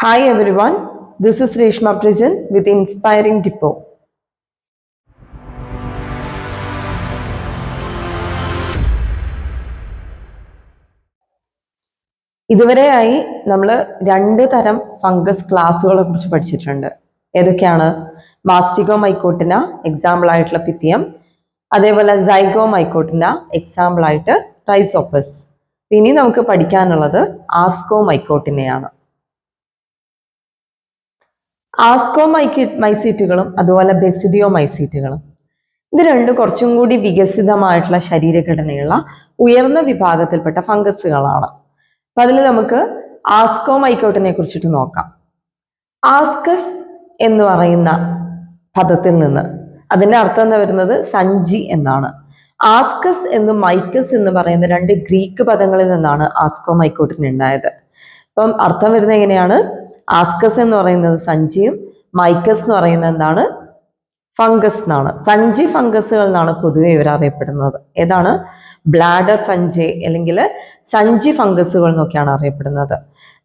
Hi everyone, this is Reshma പ്രിജൻ with Inspiring Depot. ഇതുവരെയായി നമ്മൾ രണ്ട് തരം ഫംഗസ് ക്ലാസ്സുകളെ കുറിച്ച് പഠിച്ചിട്ടുണ്ട്. ഏതൊക്കെയാണ്? മാസ്റ്റിഗോ മൈക്കോട്ടിന എക്സാമ്പിൾ ആയിട്ടുള്ള പിത്തിയം അതേപോലെ സൈഗോ മൈക്കോട്ടിന എക്സാമ്പിൾ ആയിട്ട് ട്രൈസോപ്പസ് ഇനി നമുക്ക് പഠിക്കാനുള്ളത് ആസ്കോ മൈക്കോട്ടിനെയാണ് ആസ്കോ മൈസീറ്റുകളും അതുപോലെ ബെസിഡിയോ മൈസീറ്റുകളും ഇത് രണ്ടും കുറച്ചും കൂടി വികസിതമായിട്ടുള്ള ശരീരഘടനയുള്ള ഉയർന്ന വിഭാഗത്തിൽപ്പെട്ട ഫംഗസുകളാണ്. അപ്പൊ അതിൽ നമുക്ക് ആസ്കോ മൈക്കോട്ടിനെ കുറിച്ചിട്ട് നോക്കാം. ആസ്കസ് എന്ന് പറയുന്ന പദത്തിൽ നിന്ന് അതിന്റെ അർത്ഥം എന്താ വരുന്നത്? സഞ്ചി എന്നാണ്. ആസ്കസ് എന്നും മൈക്കസ് എന്ന് പറയുന്ന രണ്ട് ഗ്രീക്ക് പദങ്ങളിൽ നിന്നാണ് ആസ്കോ മൈക്കോട്ടിന് ഉണ്ടായത് അപ്പം അർത്ഥം വരുന്നത് എങ്ങനെയാണ്? ആസ്കസ് എന്ന് പറയുന്നത് സഞ്ചിയും മൈക്കസ് എന്ന് പറയുന്നത് എന്താണ്? ഫംഗസ് എന്നാണ്. സഞ്ചി ഫംഗസുകൾ എന്നാണ് പൊതുവെ ഇവർ അറിയപ്പെടുന്നത്. ഏതാണ്? ബ്ലാഡർ ഫഞ്ചെ അല്ലെങ്കിൽ സഞ്ചി ഫംഗസുകൾ എന്നൊക്കെയാണ് അറിയപ്പെടുന്നത്.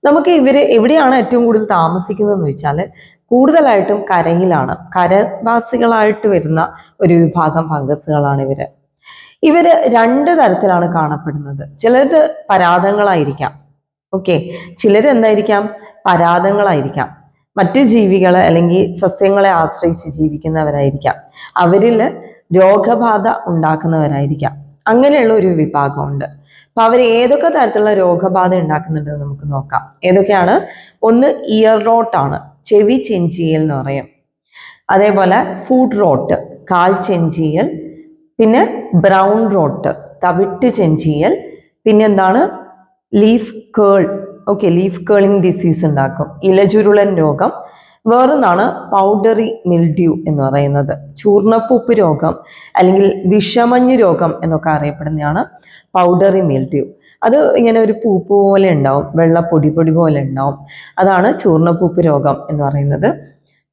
നമുക്ക് ഇവർ എവിടെയാണ് ഏറ്റവും കൂടുതൽ താമസിക്കുന്നതെന്ന് വെച്ചാൽ കൂടുതലായിട്ടും കരയിലാണ്. കരവാസികളായിട്ട് വരുന്ന ഒരു വിഭാഗം ഫംഗസുകളാണ് ഇവർ. ഇവർ രണ്ട് തരത്തിലാണ് കാണപ്പെടുന്നത്. ചിലത് പരാതങ്ങളായിരിക്കാം. ഓക്കെ. ചിലർ എന്തായിരിക്കാം പരാതങ്ങളായിരിക്കാം. മറ്റ് ജീവികളെ അല്ലെങ്കിൽ സസ്യങ്ങളെ ആശ്രയിച്ച് ജീവിക്കുന്നവരായിരിക്കാം. അവരിൽ രോഗബാധ ഉണ്ടാക്കുന്നവരായിരിക്കാം. അങ്ങനെയുള്ള ഒരു വിഭാഗമുണ്ട്. അപ്പൊ അവർ ഏതൊക്കെ തരത്തിലുള്ള രോഗബാധ ഉണ്ടാക്കുന്നുണ്ടെന്ന് നമുക്ക് നോക്കാം. ഏതൊക്കെയാണ്? ഒന്ന് ഇയർ റോട്ടാണ് ചെവി ചെഞ്ചിയൽ എന്ന് പറയും. അതേപോലെ ഫുഡ് റോട്ട് കാൽ ചെഞ്ചിയൽ പിന്നെ ബ്രൗൺ റോട്ട് തവിട്ട് ചെഞ്ചിയൽ പിന്നെന്താണ് leaf curl okay leaf curling disease ഉണ്ടാക്കും. ഇലചുരുളൻ രോഗം. വേറൊന്നാണ് പൗഡറി മിൽഡ്യൂ എന്ന് പറയുന്നത്. ചൂർണപ്പൂപ്പ് രോഗം അല്ലെങ്കിൽ വിഷമഞ്ഞ് രോഗം എന്നൊക്കെ അറിയപ്പെടുന്നതാണ് പൗഡറി മിൽഡ്യൂ അത് ഇങ്ങനെ ഒരു പൂപ്പ് പോലെ ഉണ്ടാവും വെള്ള പൊടി പൊടി പോലെ ഉണ്ടാവും. അതാണ് ചൂർണപ്പൂപ്പ് രോഗം എന്ന് പറയുന്നത്.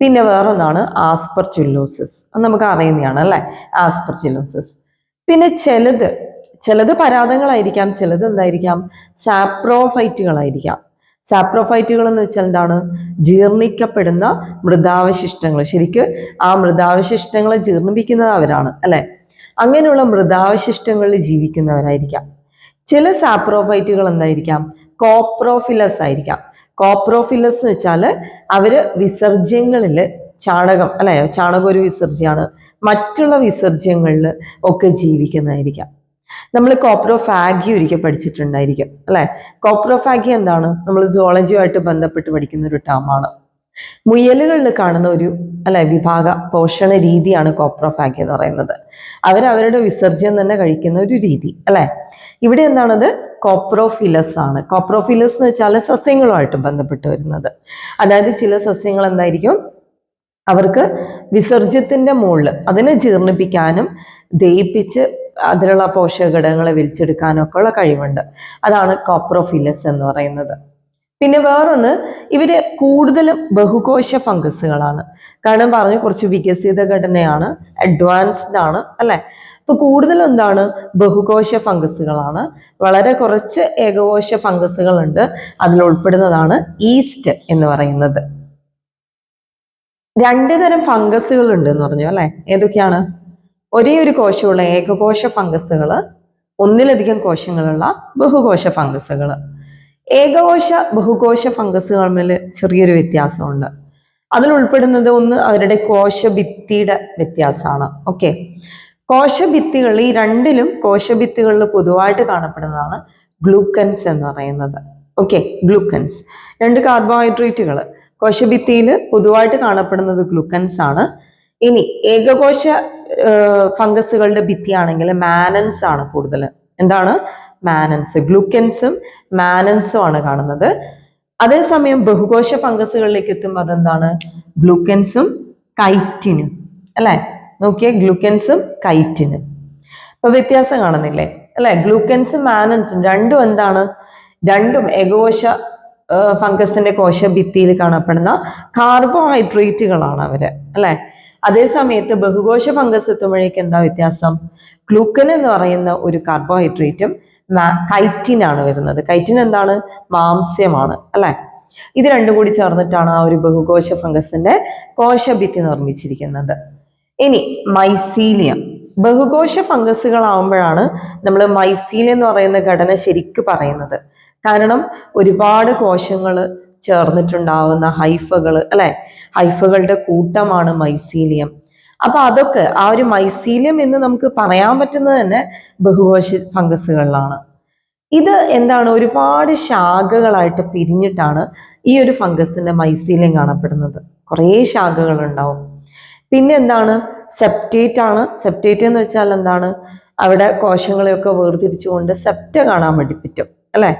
പിന്നെ വേറൊന്നാണ് ആസ്പർ ചുല്ലോസിസ് അത് നമുക്ക് അറിയുന്നതാണ് അല്ലേ? ആസ്പർ ചുല്ലോസിസ് പിന്നെ ചിലത് ചിലത് പരാതങ്ങളായിരിക്കാം ചിലത് എന്തായിരിക്കാം? സാപ്രോഫൈറ്റുകളായിരിക്കാം. സാപ്രോഫൈറ്റുകൾ എന്ന് വെച്ചാൽ എന്താണ്? ജീർണിക്കപ്പെടുന്ന മൃതാവശിഷ്ടങ്ങൾ ശരിക്ക് ആ മൃതാവശിഷ്ടങ്ങളെ ജീർണിപ്പിക്കുന്നത് അവരാണ് അല്ലെ? അങ്ങനെയുള്ള മൃതാവശിഷ്ടങ്ങളിൽ ജീവിക്കുന്നവരായിരിക്കാം. ചില സാപ്രോഫൈറ്റുകൾ എന്തായിരിക്കാം? കോപ്രോഫിലസ് ആയിരിക്കാം. കോപ്രോഫിലസ് എന്ന് വെച്ചാൽ അവർ വിസർജ്യങ്ങളിൽ ചാണകം അല്ലെ? ചാണകം ഒരു വിസർജ്യമാണ്. മറ്റുള്ള വിസർജ്യങ്ങളിൽ ഒക്കെ ജീവിക്കുന്നതായിരിക്കാം. നമ്മൾ കോപ്രോഫാഗി ഒരിക്കൽ പഠിച്ചിട്ടുണ്ടായിരിക്കും അല്ലേ? കോപ്രോഫാഗി എന്താണ്? നമ്മൾ സുവോളജിയുമായിട്ട് ബന്ധപ്പെട്ട് പഠിക്കുന്ന ഒരു ടേമാണ് മുയലുകളിൽ കാണുന്ന ഒരു അല്ലെ വിഭാഗ പോഷണ രീതിയാണ് കോപ്രോഫാഗി എന്ന് പറയുന്നത്. അവരവരുടെ വിസർജ്യം തന്നെ കഴിക്കുന്ന ഒരു രീതി അല്ലെ? ഇവിടെ എന്താണത്? കോപ്രോഫിലസ് ആണ്. കോപ്രോഫിലസ് എന്ന് വെച്ചാൽ സസ്യങ്ങളുമായിട്ട് ബന്ധപ്പെട്ട് വരുന്നത്. അതായത് ചില സസ്യങ്ങൾ എന്തായിരിക്കും? അവർക്ക് വിസർജ്യത്തിന്റെ മുകളിൽ അതിനെ ജീർണിപ്പിക്കാനും ദയിപ്പിച്ച് അതിലുള്ള പോഷക ഘടകങ്ങളെ വലിച്ചെടുക്കാനൊക്കെ ഉള്ള കഴിവുണ്ട്. അതാണ് കോപ്രോഫിലസ് എന്ന് പറയുന്നത്. പിന്നെ വേറൊന്ന് ഇവർ കൂടുതലും ബഹുകോശ ഫംഗസുകളാണ്. കാരണം പറഞ്ഞു കുറച്ച് വികസിത ഘടനയാണ് അഡ്വാൻസ്ഡ് ആണ് അല്ലെ? ഇപ്പൊ കൂടുതലും എന്താണ്? ബഹുകോശ ഫംഗസുകളാണ്. വളരെ കുറച്ച് ഏകകോശ ഫംഗസുകളുണ്ട്. അതിൽ ഉൾപ്പെടുന്നതാണ് ഈസ്റ്റ് എന്ന് പറയുന്നത്. രണ്ട് തരം ഫംഗസുകൾ ഉണ്ട് എന്ന് പറഞ്ഞു അല്ലെ? ഏതൊക്കെയാണ്? ഒരേ ഒരു കോശമുള്ള ഏകകോശ ഫംഗസുകൾ ഒന്നിലധികം കോശങ്ങളുള്ള ബഹുകോശ ഫംഗസുകൾ ഏകകോശ ബഹുകോശ ഫംഗസുകൾ തമ്മിൽ ചെറിയൊരു വ്യത്യാസമുണ്ട്. അതിൽ ഉൾപ്പെടുന്നത് ഒന്ന് അവരുടെ കോശഭിത്തിയുടെ വ്യത്യാസമാണ്. ഓക്കെ. കോശഭിത്തികൾ ഈ രണ്ടിലും കോശഭിത്തികളിൽ പൊതുവായിട്ട് കാണപ്പെടുന്നതാണ് ഗ്ലൂക്കൻസ് എന്ന് പറയുന്നത്. Okay glucans. രണ്ട് കാർബോഹൈഡ്രേറ്റുകൾ. കോശഭിത്തിയിൽ പൊതുവായിട്ട് കാണപ്പെടുന്നത് ഗ്ലൂക്കൻസ് ആണ് ഇനി ഏകകോശ ഫംഗസുകളുടെ ഭിത്തിയാണെങ്കിൽ മാനൻസ് ആണ് കൂടുതൽ. എന്താണ്? മാനൻസ്. ഗ്ലൂക്കൻസും മാനൻസും ആണ് കാണുന്നത്. അതേസമയം ബഹുകോശ ഫംഗസുകളിലേക്ക് എത്തുമ്പോൾ അതെന്താണ്? ഗ്ലൂക്കൻസും കൈറ്റിനും. അല്ലേ? നോക്കിയേ ഗ്ലൂക്കൻസും കൈറ്റിനും. അപ്പൊ വ്യത്യാസം കാണുന്നില്ലേ? അല്ലെ? ഗ്ലൂക്കൻസും മാനൻസും രണ്ടും എന്താണ്? രണ്ടും ഏകോശ ഫംഗസിന്റെ കോശ ഭിത്തിയിൽ കാണപ്പെടുന്ന കാർബോഹൈഡ്രേറ്റുകളാണ് അവർ. അല്ലെ? അതേ സമയത്ത് ബഹുകോശ ഫംഗസ് എത്തുമ്പോഴേക്ക് എന്താ വ്യത്യാസം? ഗ്ലൂക്കൻ എന്ന് പറയുന്ന ഒരു കാർബോഹൈഡ്രേറ്റും കൈറ്റിൻ ആണ് വരുന്നത്. കൈറ്റിൻ എന്താണ്? മാംസ്യമാണ് അല്ലെ? ഇത് രണ്ടും കൂടി ചേർന്നിട്ടാണ് ആ ഒരു ബഹുകോശ ഫംഗസിന്റെ കോശഭിത്തി നിർമ്മിച്ചിരിക്കുന്നത്. ഇനി മൈസീലിയം. ബഹുകോശ ഫംഗസുകളാവുമ്പോഴാണ് നമ്മൾ മൈസീലിയം എന്ന് പറയുന്ന ഘടന ശരിക്ക് പറയുന്നത്. കാരണം ഒരുപാട് കോശങ്ങൾ ചേർന്നിട്ടുണ്ടാവുന്ന ഹൈഫകൾ അല്ലെ? ഹൈഫകളുടെ കൂട്ടമാണ് മൈസീലിയം. അപ്പൊ അതൊക്കെ ആ ഒരു മൈസീലിയം എന്ന് നമുക്ക് പറയാൻ പറ്റുന്നത് തന്നെ ബഹുകോശ ഫംഗസുകളിലാണ്. ഇത് എന്താണ്? ഒരുപാട് ശാഖകളായിട്ട് പിരിഞ്ഞിട്ടാണ് ഈ ഒരു ഫംഗസിന്റെ മൈസീലിയം കാണപ്പെടുന്നത്. കുറേ ശാഖകൾ ഉണ്ടാവും പിന്നെ എന്താണ്? സെപ്റ്റേറ്റ് ആണ്. സെപ്റ്റേറ്റ് എന്ന് വെച്ചാൽ എന്താണ്? അവിടെ കോശങ്ങളെയൊക്കെ വേർതിരിച്ചുകൊണ്ട് സെപ്റ്റ കാണാൻ വേണ്ടി പറ്റും അല്ലെ?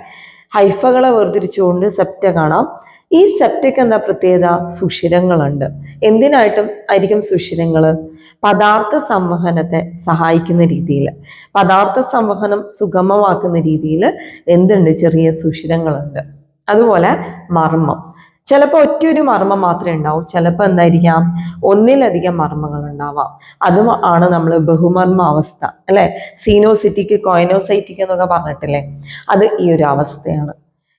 ഹൈഫകളെ വേർതിരിച്ചുകൊണ്ട് സെപ്റ്റ കാണാം. ഈ സെപ്റ്റയ്ക്ക് എന്താ പ്രത്യേകത? സുഷിരങ്ങളുണ്ട്. എന്തിനായിട്ടും ആയിരിക്കും സുഷിരങ്ങൾ പദാർത്ഥ സംവഹനത്തെ സഹായിക്കുന്ന രീതിയിൽ. പദാർത്ഥ സംവഹനം സുഗമമാക്കുന്ന രീതിയിൽ എന്തുണ്ട്? ചെറിയ സുഷിരങ്ങളുണ്ട്. അതുപോലെ മർമ്മം. ചിലപ്പോൾ ഒറ്റയൊരു മർമ്മം മാത്രമേ ഉണ്ടാവൂ. ചിലപ്പോൾ എന്തായിരിക്കാം? ഒന്നിലധികം മർമ്മങ്ങൾ ഉണ്ടാവാം അതും ആണ് നമ്മൾ ബഹുമർമ്മ അവസ്ഥ അല്ലെ? സീനോസിറ്റിക്ക് കോയിനോസൈറ്റിക്ക് എന്നൊക്കെ പറഞ്ഞിട്ടില്ലേ? അത് ഈ ഒരു അവസ്ഥയാണ്.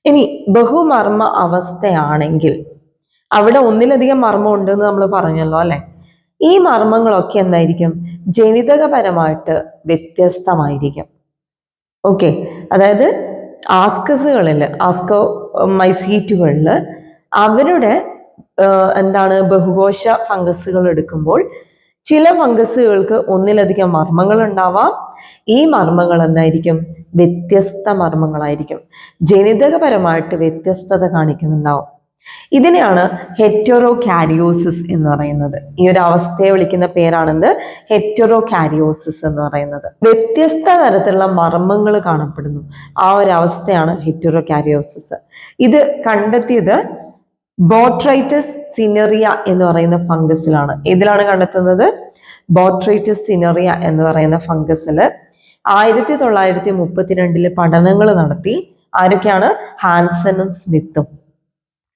ഇനി ബഹുമർമ്മ അവസ്ഥയാണെങ്കിൽ അവിടെ ഒന്നിലധികം മർമ്മം ഉണ്ടെന്ന് നമ്മൾ പറഞ്ഞല്ലോ അല്ലെ? ഈ മർമ്മങ്ങളൊക്കെ എന്തായിരിക്കും? ജനിതകപരമായിട്ട് വ്യത്യസ്തമായിരിക്കും. ഓക്കെ. അതായത് ആസ്കസുകളിൽ ആസ്കോ മൈസീറ്റുകളിൽ അവരുടെ എന്താണ് ബഹുകോശ ഫംഗസുകൾ എടുക്കുമ്പോൾ ചില ഫംഗസുകൾക്ക് ഒന്നിലധികം മർമ്മങ്ങൾ ഉണ്ടാവാം. ഈ മർമ്മങ്ങൾ എന്തായിരിക്കും? വ്യത്യസ്ത മർമ്മങ്ങളായിരിക്കും. ജനിതകപരമായിട്ട് വ്യത്യസ്തത കാണിക്കുന്നുണ്ടാവും. ഇതിനെയാണ് ഹെറ്ററോ കാരിയോസിസ് എന്ന് പറയുന്നത്. ഈ ഒരു അവസ്ഥയെ വിളിക്കുന്ന പേരാണെന്ത്? ഹെറ്ററോ കാരിയോസിസ് എന്ന് പറയുന്നത്. വ്യത്യസ്ത തരത്തിലുള്ള മർമ്മങ്ങൾ കാണപ്പെടുന്നു. ആ ഒരു അവസ്ഥയാണ് ഹെറ്ററോ കാരിയോസിസ് ഇത് കണ്ടെത്തിയത് ബോട്രൈറ്റസ് സിനറിയ എന്ന് പറയുന്ന ഫംഗസിലാണ്. ഇതിലാണ് കണ്ടെത്തുന്നത്? ബോട്രൈറ്റസ് സിനറിയ എന്ന് പറയുന്ന ഫംഗസിൽ ആയിരത്തി തൊള്ളായിരത്തി മുപ്പത്തിരണ്ടിൽ പഠനങ്ങൾ നടത്തി. ആരൊക്കെയാണ്? ഹാൻസനും സ്മിത്തും.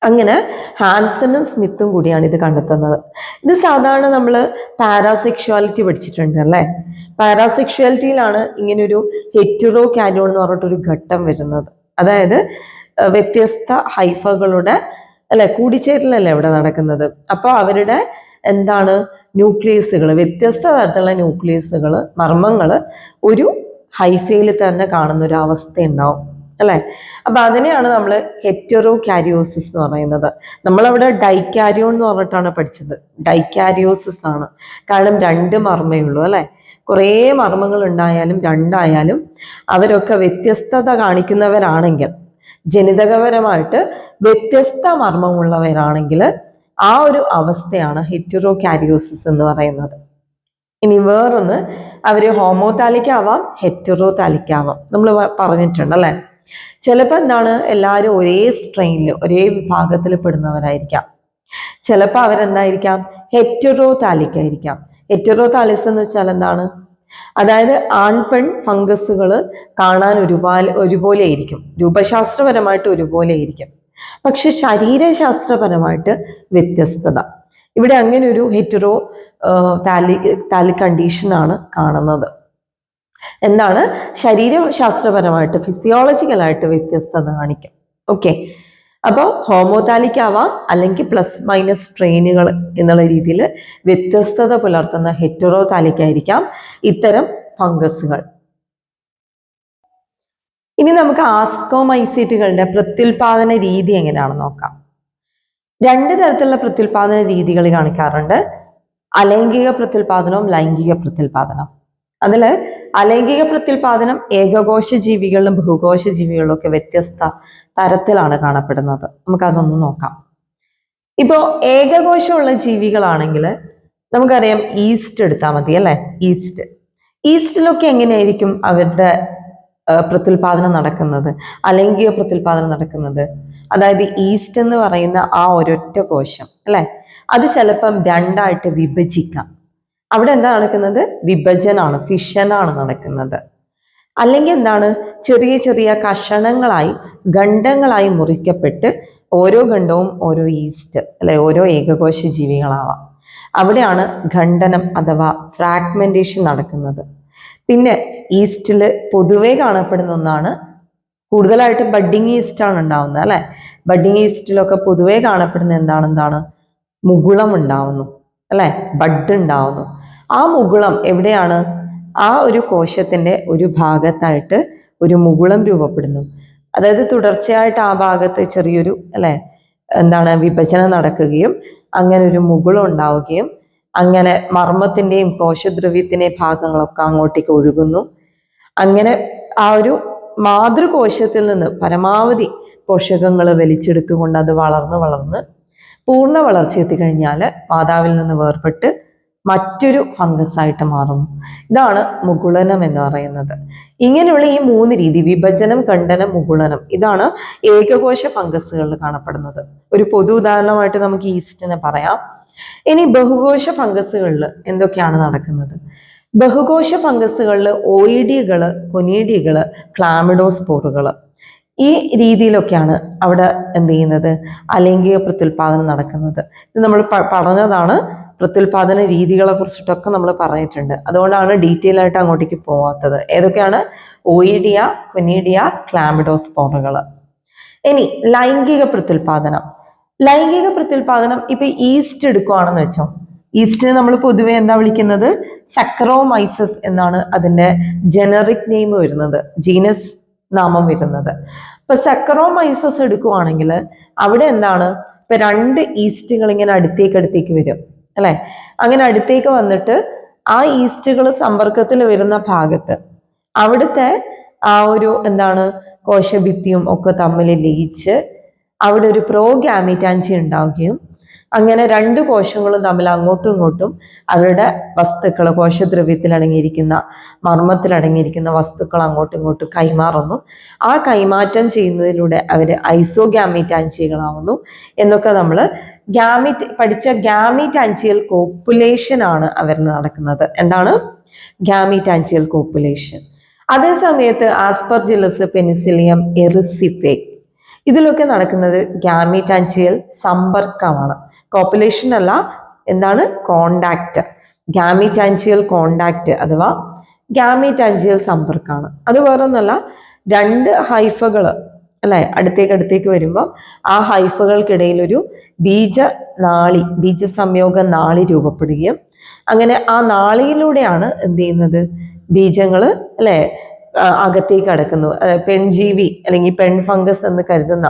അങ്ങനെ ഹാൻസനും സ്മിത്തും കൂടിയാണ് ഇത് കണ്ടെത്തുന്നത്. ഇത് സാധാരണ നമ്മൾ പാരാസെക്ഷുവാലിറ്റി പഠിച്ചിട്ടുണ്ട് അല്ലേ? പാരാസെക്ഷുവാലിറ്റിയിലാണ് ഇങ്ങനൊരു ഹെറ്ററോ കാരോൺ എന്ന് പറഞ്ഞിട്ടൊരു ഘട്ടം വരുന്നത്. അതായത് വ്യത്യസ്ത ഹൈഫകളുടെ അല്ലെ കൂടിച്ചേരലല്ലേ ഇവിടെ നടക്കുന്നത്? അപ്പോൾ അവരുടെ എന്താണ് ന്യൂക്ലിയസുകൾ വ്യത്യസ്ത തരത്തിലുള്ള ന്യൂക്ലിയസുകൾ മർമ്മങ്ങൾ ഒരു ഹൈഫയിൽ തന്നെ കാണുന്ന ഒരു അവസ്ഥ ഉണ്ടാവും അല്ലെ? അപ്പൊ അതിനെയാണ് നമ്മൾ ഹെറ്ററോ കാരിയോസിസ് എന്ന് പറയുന്നത്. നമ്മളവിടെ ഡൈക്കാരിയോ എന്ന് പറഞ്ഞിട്ടാണ് പഠിച്ചത്. ഡൈക്കാരിയോസിസ് ആണ്. കാരണം രണ്ട് മർമ്മേ ഉള്ളൂ അല്ലെ? കുറേ മർമ്മങ്ങൾ ഉണ്ടായാലും രണ്ടായാലും അവരൊക്കെ വ്യത്യസ്തത കാണിക്കുന്നവരാണെങ്കിൽ ജനിതകപരമായിട്ട് വ്യത്യസ്ത മർമ്മമുള്ളവരാണെങ്കിൽ ആ ഒരു അവസ്ഥയാണ് ഹെറ്ററോ കാരിയോസിസ് എന്ന് പറയുന്നത്. ഇനി വേറൊന്ന് അവർ ഹോമോ ആവാം ഹെറ്ററോ താലിക്കാവാം നമ്മൾ പറഞ്ഞിട്ടുണ്ട് അല്ലേ? ചിലപ്പോൾ എന്താണ് എല്ലാവരും ഒരേ സ്ട്രെയിനിൽ ഒരേ വിഭാഗത്തിൽ പെടുന്നവരായിരിക്കാം. ചിലപ്പോൾ അവരെന്തായിരിക്കാം? ഹെറ്ററോ താലിക്കായിരിക്കാം ഹെറ്ററോ താലിസ് എന്ന് വെച്ചാൽ എന്താണ്? അതായത് ആൺപെൺ ഫംഗസുകൾ കാണാൻ ഒരുപാട് ഒരുപോലെ ആയിരിക്കും രൂപശാസ്ത്രപരമായിട്ട് ഒരുപോലെ ആയിരിക്കും പക്ഷെ ശരീരശാസ്ത്രപരമായിട്ട് വ്യത്യസ്തത. ഇവിടെ അങ്ങനെ ഒരു ഹെറ്ററോ താലി താലി കണ്ടീഷനാണ് കാണുന്നത്. എന്താണ്? ശരീരശാസ്ത്രപരമായിട്ട് ഫിസിയോളജിക്കലായിട്ട് വ്യത്യസ്തത കാണിക്കും. ഓക്കെ. അപ്പോൾ ഹോമോതാലിക് ആവാം അല്ലെങ്കിൽ പ്ലസ് മൈനസ് ട്രെയിനുകൾ എന്നുള്ള രീതിയിൽ വ്യത്യസ്തത പുലർത്തുന്ന ഹെറ്ററോതാലിക് ആയിരിക്കാം ഇത്തരം ഫംഗസുകൾ ഇനി നമുക്ക് ആസ്കോമൈസീറ്റുകളുടെ പ്രത്യുൽപാദന രീതി എങ്ങനെയാണെന്ന് നോക്കാം. രണ്ട് തരത്തിലുള്ള പ്രത്യുൽപാദന രീതികൾ കാണിക്കാറുണ്ട്. അലൈംഗിക പ്രത്യുൽപാദനവും ലൈംഗിക പ്രത്യുൽപാദനവും അതിൽ അലൈംഗിക പ്രത്യുൽപാദനം ഏകകോശ ജീവികളിലും ബഹുകോശ ജീവികളിലും ഒക്കെ വ്യത്യസ്ത തരത്തിലാണ് കാണപ്പെടുന്നത്. നമുക്കതൊന്ന് നോക്കാം. ഇപ്പോ ഏകകോശമുള്ള ജീവികളാണെങ്കിൽ നമുക്കറിയാം ഈസ്റ്റ് എടുത്താൽ മതി അല്ലേ? ഈസ്റ്റ്. ഈസ്റ്റിലൊക്കെ എങ്ങനെയായിരിക്കും അവരുടെ പ്രത്യുൽപാദനം നടക്കുന്നത്? അലൈംഗിക പ്രത്യുൽപാദനം നടക്കുന്നത്? അതായത് ഈസ്റ്റ് എന്ന് പറയുന്ന ആ ഒരൊറ്റ കോശം അല്ലെ? അത് ചിലപ്പം രണ്ടായിട്ട് വിഭജിക്കാം. അവിടെ എന്താ നടക്കുന്നത്? വിഭജനാണ് ഫിഷനാണ് നടക്കുന്നത്. അല്ലെങ്കിൽ എന്താണ്? ചെറിയ ചെറിയ കഷണങ്ങളായി ഖണ്ഡങ്ങളായി മുറിക്കപ്പെട്ട് ഓരോ ഖണ്ഡവും ഓരോ ഈസ്റ്റ് അല്ലെ ഓരോ ഏകകോശ ജീവികളാവാം. അവിടെയാണ് ഖണ്ഡനം അഥവാ ഫ്രാഗ്മെന്റേഷൻ നടക്കുന്നത്. പിന്നെ ഈസ്റ്റിൽ പൊതുവേ കാണപ്പെടുന്ന ഒന്നാണ് കൂടുതലായിട്ട് ബഡ്ഡിങ് ഈസ്റ്റ് ആണ് ഉണ്ടാവുന്നത് അല്ലെ? ബഡിങ് ഈസ്റ്റിലൊക്കെ പൊതുവേ കാണപ്പെടുന്ന എന്താണ് എന്താണ് മുകുളം ഉണ്ടാവുന്നു അല്ലെ? ബഡ് ഉണ്ടാവുന്നു. ആ മുകുളം എവിടെയാണ്? ആ ഒരു കോശത്തിന്റെ ഒരു ഭാഗത്തായിട്ട് ഒരു മുകുളം രൂപപ്പെടുന്നു. അതായത് തുടർച്ചയായിട്ട് ആ ഭാഗത്ത് ചെറിയൊരു അല്ലെ? എന്താണ് വിഭജനം നടക്കുകയും അങ്ങനെ ഒരു മുകുളം ഉണ്ടാവുകയും അങ്ങനെ മർമ്മത്തിന്റെയും കോശദ്രവ്യത്തിന്റെയും ഭാഗങ്ങളൊക്കെ അങ്ങോട്ടേക്ക് ഒഴുകുന്നു. അങ്ങനെ ആ ഒരു മാതൃകോശത്തിൽ നിന്ന് പരമാവധി പോഷകങ്ങൾ വലിച്ചെടുത്തുകൊണ്ട് അത് വളർന്ന് വളർന്ന് പൂർണ വളർച്ച എത്തിക്കഴിഞ്ഞാൽ മാതാവിൽ നിന്ന് വേർപെട്ട് മറ്റൊരു ഫംഗസ് ആയിട്ട് മാറുന്നു. ഇതാണ് മുകുളനം എന്ന് പറയുന്നത്. ഇങ്ങനെയുള്ള ഈ മൂന്ന് രീതി വിഭജനം ഖണ്ഡനം മുകുളനം ഇതാണ് ഏകകോശ ഫംഗസുകളിൽ കാണപ്പെടുന്നത്. ഒരു പൊതു ഉദാഹരണമായിട്ട് നമുക്ക് ഈസ്റ്റിനെ പറയാം. ഇനി ബഹുകോശ ഫംഗസുകളിൽ എന്തൊക്കെയാണ് നടക്കുന്നത്? ബഹുകോശ ഫംഗസുകളിൽ ഓയിഡികൾ കൊനീഡികൾ ക്ലാമിഡോസ്പോറുകൾ. ഈ രീതിയിലൊക്കെയാണ് അവിടെ എന്ത് ചെയ്യുന്നത്? അലൈംഗിക പ്രത്യുൽപാദനം നടക്കുന്നത്. ഇത് നമ്മൾ പറഞ്ഞതാണ് പ്രത്യുൽപാദന രീതികളെ കുറിച്ചിട്ടൊക്കെ നമ്മൾ പറഞ്ഞിട്ടുണ്ട്. അതുകൊണ്ടാണ് ഡീറ്റെയിൽ ആയിട്ട് അങ്ങോട്ടേക്ക് പോവാത്തത്. ഏതൊക്കെയാണ്? ഓയിഡിയ ക്ലാമിഡോസ് ക്ലാമിഡോസ്പോറുകൾ ഇനി ലൈംഗിക പ്രത്യുൽപാദനം. ലൈംഗിക പ്രത്യുൽപാദനം ഇപ്പൊ ഈസ്റ്റ് എടുക്കുവാണെന്ന് വെച്ചോ. ഈസ്റ്റിനെ നമ്മൾ പൊതുവെ എന്താ വിളിക്കുന്നത്? സക്രോമൈസസ് എന്നാണ് അതിന്റെ ജനറിക് നെയിം വരുന്നത്. ജീനസ് നാമം വരുന്നത്. ഇപ്പൊ സക്രോമൈസസ് എടുക്കുവാണെങ്കിൽ അവിടെ എന്താണ്? ഇപ്പൊ രണ്ട് ഈസ്റ്റുകൾ ഇങ്ങനെ അടുത്തേക്ക് അടുത്തേക്ക് വരും. അല്ലെ? അങ്ങനെ അടുത്തേക്ക് വന്നിട്ട് ആ ഈസ്റ്റുകൾ സമ്പർക്കത്തിൽ വരുന്ന ഭാഗത്ത് അവിടുത്തെ ആ ഒരു എന്താണ് കോശഭിത്തിയും ഒക്കെ തമ്മിൽ ലയിച്ച് അവിടെ ഒരു പ്രോഗ്യാമിറ്റാൻസി ഉണ്ടാവുകയും അങ്ങനെ രണ്ട് കോശങ്ങളും തമ്മിൽ അങ്ങോട്ടും ഇങ്ങോട്ടും അവരുടെ വസ്തുക്കൾ കോശദ്രവ്യത്തിൽ അടങ്ങിയിരിക്കുന്ന മർമ്മത്തിൽ അടങ്ങിയിരിക്കുന്ന വസ്തുക്കൾ അങ്ങോട്ടും ഇങ്ങോട്ടും കൈമാറുന്നു. ആ കൈമാറ്റം ചെയ്യുന്നതിലൂടെ അവർ ഐസോഗ്യാമിറ്റാൻസികളാവുന്നു എന്നൊക്കെ നമ്മൾ ഗ്യാമിറ്റ് പഠിച്ച ഗ്യാമിറ്റാൻസിയൽ കോപ്പുലേഷൻ ആണ് അവർ നടക്കുന്നത്. എന്താണ്? ഗ്യാമിറ്റാൻസിയൽ കോപ്പുലേഷൻ അതേ സമയത്ത് ആസ്പർജിലസ് പെനിസിലിയം എറിസിഫെ ഇതിലൊക്കെ നടക്കുന്നത് ഗ്യാമിറ്റാൻസിയൽ സമ്പർക്കമാണ്. കോപ്പുലേഷൻ അല്ല എന്താണ്? കോണ്ടാക്ട് ഗ്യാമിറ്റാൻസിയൽ കോണ്ടാക്ട് അഥവാ ഗ്യാമിറ്റാൻസിയൽ സമ്പർക്കമാണ്. അത് വേറൊന്നല്ല രണ്ട് ഹൈഫകൾ അല്ലെ? അടുത്തേക്ക് അടുത്തേക്ക് വരുമ്പോൾ ആ ഹൈഫുകൾക്കിടയിൽ ഒരു ബീജ നാളി ബീജ സംയോഗ നാളി രൂപപ്പെടുകയും അങ്ങനെ ആ നാളിയിലൂടെയാണ് എന്ത് ചെയ്യുന്നത്? ബീജങ്ങൾ അല്ലെ അകത്തേക്ക് അടക്കുന്നു. പെൺജീവി അല്ലെങ്കിൽ പെൺ ഫംഗസ് എന്ന് കരുതുന്ന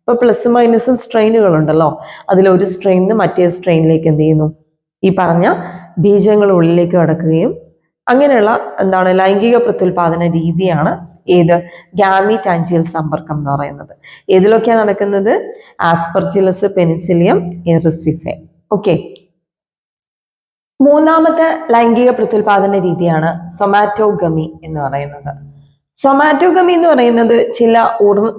ഇപ്പൊ പ്ലസ് മൈനസും സ്ട്രെയിനുകൾ ഉണ്ടല്ലോ അതിലൊരു സ്ട്രെയിൻ മറ്റേ സ്ട്രെയിനിലേക്ക് എന്ത് ചെയ്യുന്നു? ഈ പറഞ്ഞ ബീജങ്ങൾ ഉള്ളിലേക്ക് അടക്കുകയും അങ്ങനെയുള്ള എന്താണ് ലൈംഗിക പ്രത്യുൽപാദന രീതിയാണ് ഏത്? ഗാമിറ്റാൻജിയൽ സമ്പർക്കം എന്ന് പറയുന്നത്. ഏതിലൊക്കെയാണ് നടക്കുന്നത്? ആസ്പർജിലസ് പെനിസിലിയം എറിസിഫെ ഓക്കെ മൂന്നാമത്തെ ലൈംഗിക പ്രത്യുൽപാദന രീതിയാണ് സൊമാറ്റോഗമി എന്ന് പറയുന്നത്. സൊമാറ്റോഗമി എന്ന് പറയുന്നത് ചില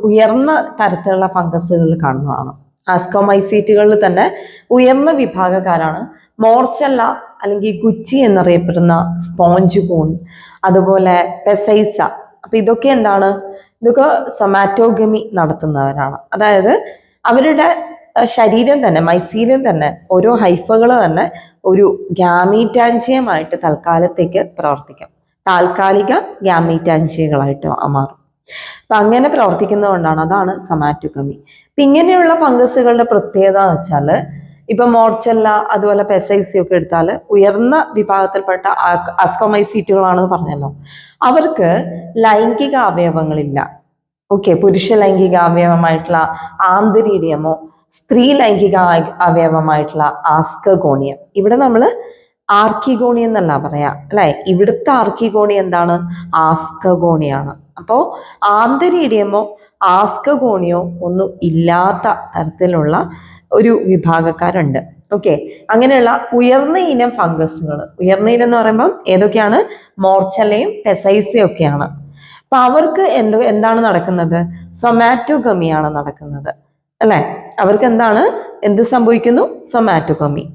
ഉയർന്ന തരത്തിലുള്ള ഫംഗസുകളിൽ കാണുന്നതാണ്. ആസ്കോമൈസീറ്റുകളിൽ തന്നെ ഉയർന്ന വിഭാഗക്കാരാണ്. മോർച്ചല്ല അല്ലെങ്കിൽ ഗുച്ചി എന്നറിയപ്പെടുന്ന സ്പോഞ്ച് കൂൺ അതുപോലെ പെസൈസ അപ്പൊ ഇതൊക്കെ എന്താണ്? ഇതൊക്കെ സൊമാറ്റോഗമി നടത്തുന്നവരാണ്. അതായത് അവരുടെ ശരീരം തന്നെ മൈസീലിയം തന്നെ ഓരോ ഹൈഫകൾ തന്നെ ഒരു ഗ്യാമീറ്റാഞ്ചിയമായിട്ട് തൽക്കാലത്തേക്ക് പ്രവർത്തിക്കും. താൽക്കാലിക ഗ്യാമീറ്റാഞ്ചിയകളായിട്ട് മാറും. അപ്പൊ അങ്ങനെ പ്രവർത്തിക്കുന്നതുകൊണ്ടാണ് അതാണ് സൊമാറ്റോഗമി അപ്പൊ ഇങ്ങനെയുള്ള ഫംഗസുകളുടെ പ്രത്യേകത എന്ന് വെച്ചാൽ ഇപ്പൊ മോർച്ചല്ല അതുപോലെ പെസൈസി ഒക്കെ എടുത്താൽ ഉയർന്ന വിഭാഗത്തിൽപ്പെട്ട അസ്കോമൈസീറ്റുകളാണെന്ന് പറഞ്ഞല്ലോ. അവർക്ക് ലൈംഗിക അവയവങ്ങളില്ല. ഓക്കെ പുരുഷ ലൈംഗിക അവയവമായിട്ടുള്ള ആന്തരീഡിയമോ സ്ത്രീ ലൈംഗിക അവയവമായിട്ടുള്ള ആസ്കഗോണിയം. ഇവിടെ നമ്മൾ ആർക്കിഗോണി എന്നല്ല പറയാ അല്ലെ? ഇവിടുത്തെ ആർക്കിഗോണി എന്താണ്? ആസ്കഗോണിയാണ്. അപ്പോ ആന്തരീഡിയമോ ആസ്കഗോണിയോ ഒന്നും ഇല്ലാത്ത തരത്തിലുള്ള ഒരു വിഭാഗക്കാരുണ്ട്. ഓക്കെ അങ്ങനെയുള്ള ഉയർന്ന ഇനം ഫംഗസുകൾ ഉയർന്ന ഇനം എന്ന് പറയുമ്പം ഏതൊക്കെയാണ്? മോർച്ചലയും പെസൈസയും ഒക്കെയാണ്. അപ്പൊ അവർക്ക് എന്ത് എന്താണ് നടക്കുന്നത്? സൊമാറ്റോഗമിയാണ് നടക്കുന്നത്. അല്ലെ? അവർക്ക് എന്താണ്? എന്ത് സംഭവിക്കുന്നു? സൊമാറ്റോഗമി.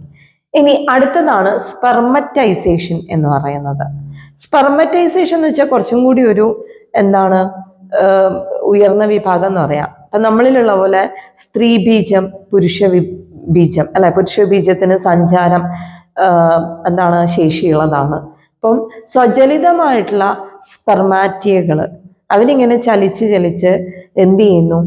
ഇനി അടുത്തതാണ് സ്പെർമറ്റൈസേഷൻ എന്ന് പറയുന്നത്. സ്പെർമറ്റൈസേഷൻ എന്ന് വെച്ചാൽ കുറച്ചും കൂടി ഒരു എന്താണ് ഉയർന്ന വിഭാഗം എന്ന് പറയാം. അപ്പൊ നമ്മളിലുള്ള പോലെ സ്ത്രീ ബീജം പുരുഷ ബീജം അല്ലെ? പുരുഷ ബീജത്തിന് സഞ്ചാരം എന്താണ് ശേഷിയുള്ളതാണ്. അപ്പം സ്വചലിതമായിട്ടുള്ള സ്പെർമാറ്റിയകൾ അവരിങ്ങനെ ചലിച്ച് ചലിച്ച് എന്ത് ചെയ്യുന്നു?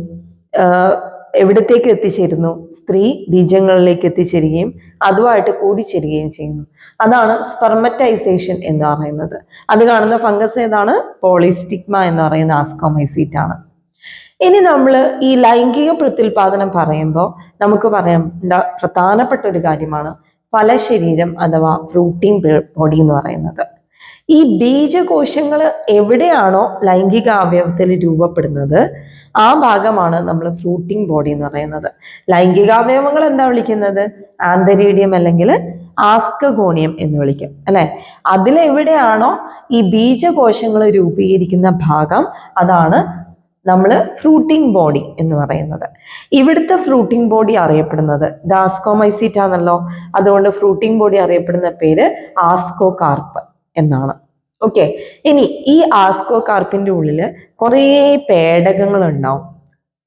എവിടത്തേക്ക് എത്തിച്ചേരുന്നു? സ്ത്രീ ബീജങ്ങളിലേക്ക് എത്തിച്ചേരുകയും അതുമായിട്ട് കൂടിച്ചേരുകയും ചെയ്യുന്നു. അതാണ് സ്പെർമറ്റൈസേഷൻ എന്ന് പറയുന്നത്. അത് കാണുന്ന ഫംഗസ് ഏതാണ്? പോളിസ്റ്റിഗ്മ എന്ന് പറയുന്ന ആസ്കോമൈസീറ്റ് ആണ്. ഇനി നമ്മൾ ഈ ലൈംഗിക പ്രത്യുൽപാദനം പറയുമ്പോൾ നമുക്ക് പറയേണ്ട പ്രധാനപ്പെട്ട ഒരു കാര്യമാണ് പല ശരീരം അഥവാ പ്രോട്ടീൻ ബോഡി എന്ന് പറയുന്നത്. ഈ ബീജകോശങ്ങൾ എവിടെയാണോ ലൈംഗിക അവയവത്തിൽ രൂപപ്പെടുന്നത് ആ ഭാഗമാണ് നമ്മൾ ഫ്രൂട്ടിംഗ് ബോഡി എന്ന് പറയുന്നത്. ലൈംഗികാവയവങ്ങൾ എന്താ വിളിക്കുന്നത്? ആന്തരീഡിയം അല്ലെങ്കിൽ ആസ്കഗോണിയം എന്ന് വിളിക്കും അല്ലെ? അതിലെവിടെയാണോ ഈ ബീജകോശങ്ങൾ രൂപീകരിക്കുന്ന ഭാഗം അതാണ് നമ്മൾ ഫ്രൂട്ടിംഗ് ബോഡി എന്ന് പറയുന്നത്. ഇവിടുത്തെ ഫ്രൂട്ടിംഗ് ബോഡി അറിയപ്പെടുന്നത് ഇത് ആസ്കോമൈസീറ്റ് ആണല്ലോ അതുകൊണ്ട് ഫ്രൂട്ടിംഗ് ബോഡി അറിയപ്പെടുന്ന പേര് ആസ്കോ കാർപ്പ് എന്നാണ്. ഓക്കെ ഇനി ഈ ആസ്കോ കാർപ്പിന്റെ ഉള്ളിൽ കുറേ പേടകങ്ങൾ ഉണ്ടാവും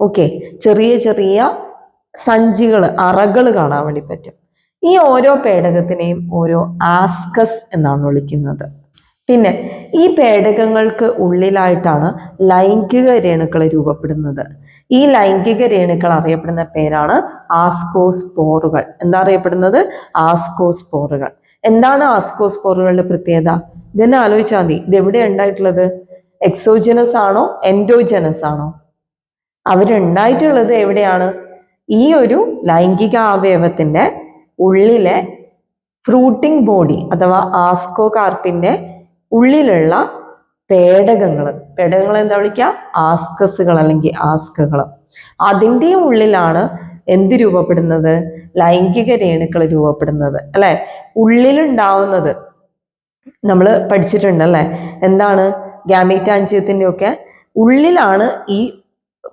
ഓക്കെ ചെറിയ ചെറിയ സഞ്ചികൾ അറകൾ കാണാൻ വേണ്ടി പറ്റും. ഈ ഓരോ പേടകത്തിനെയും ഓരോ ആസ്കസ് എന്നാണ് വിളിക്കുന്നത്. പിന്നെ ഈ പേടകങ്ങൾക്ക് ഉള്ളിലായിട്ടാണ് ലൈംഗിക രേണുക്കൾ രൂപപ്പെടുന്നത്. ഈ ലൈംഗിക രേണുക്കൾ അറിയപ്പെടുന്ന പേരാണ് ആസ്കോസ്പോറുകൾ. എന്താ അറിയപ്പെടുന്നത്? ആസ്കോസ്പോറുകൾ. എന്താണ് ആസ്കോസ്പോറുകളുടെ പ്രത്യേകത? ഇതെന്നെ ആലോചിച്ചാൽ മതി. ഇത് എവിടെ ഉണ്ടായിട്ടുള്ളത്? എക്സോജനസ് ആണോ? എൻഡോജനസ് ആണോ? അവരുണ്ടായിട്ടുള്ളത് എവിടെയാണ്? ഈ ഒരു ലൈംഗിക അവയവത്തിന്റെ ഉള്ളിലെ ഫ്രൂട്ടിംഗ് ബോഡി അഥവാ ആസ്കോ കാർപ്പിന്റെ ഉള്ളിലുള്ള പേടകങ്ങൾ പേടകങ്ങൾ എന്താ വിളിക്കുക ആസ്കസുകൾ അല്ലെങ്കിൽ ആസ്കകൾ അതിന്റെയും ഉള്ളിലാണ് എന്ത് രൂപപ്പെടുന്നത്? ലൈംഗിക രേണുക്കൾ രൂപപ്പെടുന്നത്. അല്ലെ? ഉള്ളിലുണ്ടാവുന്നത് നമ്മൾ പഠിച്ചിട്ടുണ്ട് അല്ലെ? എന്താണ്? ഗാമീറ്റാഞ്ചിയത്തിന്റെ ഒക്കെ ഉള്ളിലാണ് ഈ